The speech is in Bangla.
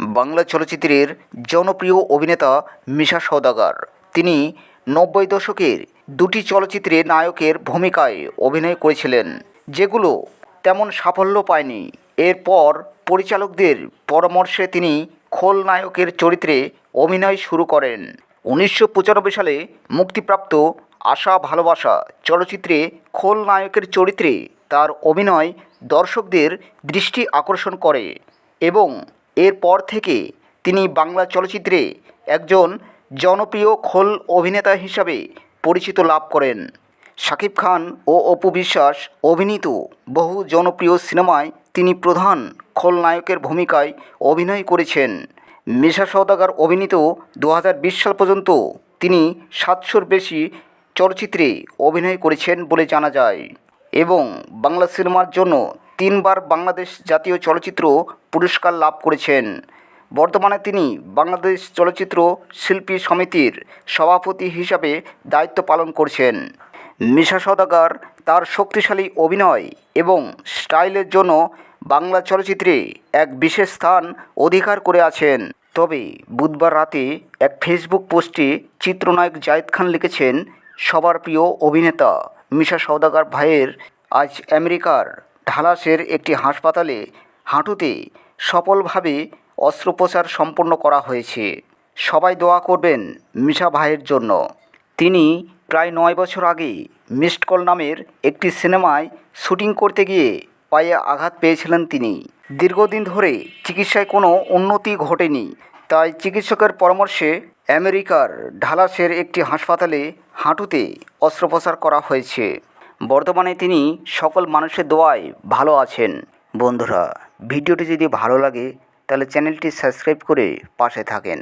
বাংলা চলচ্চিত্রের জনপ্রিয় অভিনেতা মিশা সওদাগর। তিনি নব্বই দশকের দুটি চলচ্চিত্রে নায়কের ভূমিকায় অভিনয় করেছিলেন, যেগুলো তেমন সাফল্য পায়নি। এরপর পরিচালকদের পরামর্শে তিনি খলনায়কের চরিত্রে অভিনয় শুরু করেন। উনিশশো পঁচানব্বই সালে মুক্তিপ্রাপ্ত আশা ভালোবাসা চলচ্চিত্রে খলনায়কের চরিত্রে তার অভিনয় দর্শকদের দৃষ্টি আকর্ষণ করে এবং এরপর থেকে তিনি বাংলা চলচ্চিত্রে একজন জনপ্রিয় খোল অভিনেতা হিসাবে পরিচিত লাভ করেন। শাকিব খান ও অপু বিশ্বাস অভিনীত বহু জনপ্রিয় সিনেমায় তিনি প্রধান খলনায়কের ভূমিকায় অভিনয় করেছেন। মিশা সওদাগর অভিনীত দু হাজার বিশ সাল পর্যন্ত তিনি সাতশোর বেশি চলচ্চিত্রে অভিনয় করেছেন বলে জানা যায় এবং বাংলা সিনেমার জন্য তিনবার বাংলাদেশ জাতীয় চলচ্চিত্র পুরস্কার লাভ করেছেন। বর্তমানে তিনি বাংলাদেশ চলচ্চিত্র শিল্পী সমিতির সভাপতি হিসাবে দায়িত্ব পালন করছেন। মিশা সওদাগর তার শক্তিশালী অভিনয় এবং স্টাইলের জন্য বাংলা চলচ্চিত্রে এক বিশেষ স্থান অধিকার করে আছেন। তবে বুধবার রাতে এক ফেসবুক পোস্টে চিত্রনায়ক জায়েদ খান লিখেছেন, সবার প্রিয় অভিনেতা মিশা সওদাগর ভাইয়ের আজ আমেরিকার ঢালাসের একটি হাসপাতালে হাঁটুতে সফলভাবে অস্ত্রোপচার সম্পন্ন করা হয়েছে। সবাই দোয়া করবেন মিশা ভাইয়ের জন্য। তিনি প্রায় নয় বছর আগে মিসড কল নামের একটি সিনেমায় শুটিং করতে গিয়ে পায়ে আঘাত পেয়েছিলেন তিনি। দীর্ঘদিন ধরে চিকিৎসায় কোনো উন্নতি ঘটেনি, তাই চিকিৎসকের পরামর্শে আমেরিকার ঢালাসের একটি হাসপাতালে হাঁটুতে অস্ত্রোপচার করা হয়েছে। বর্তমানে তিনি সকল মানুষের দোয়ায় ভালো আছেন, বন্ধুরা। ভিডিওটি যদি ভালো লাগে তাহলে চ্যানেলটি সাবস্ক্রাইব করে পাশে থাকেন।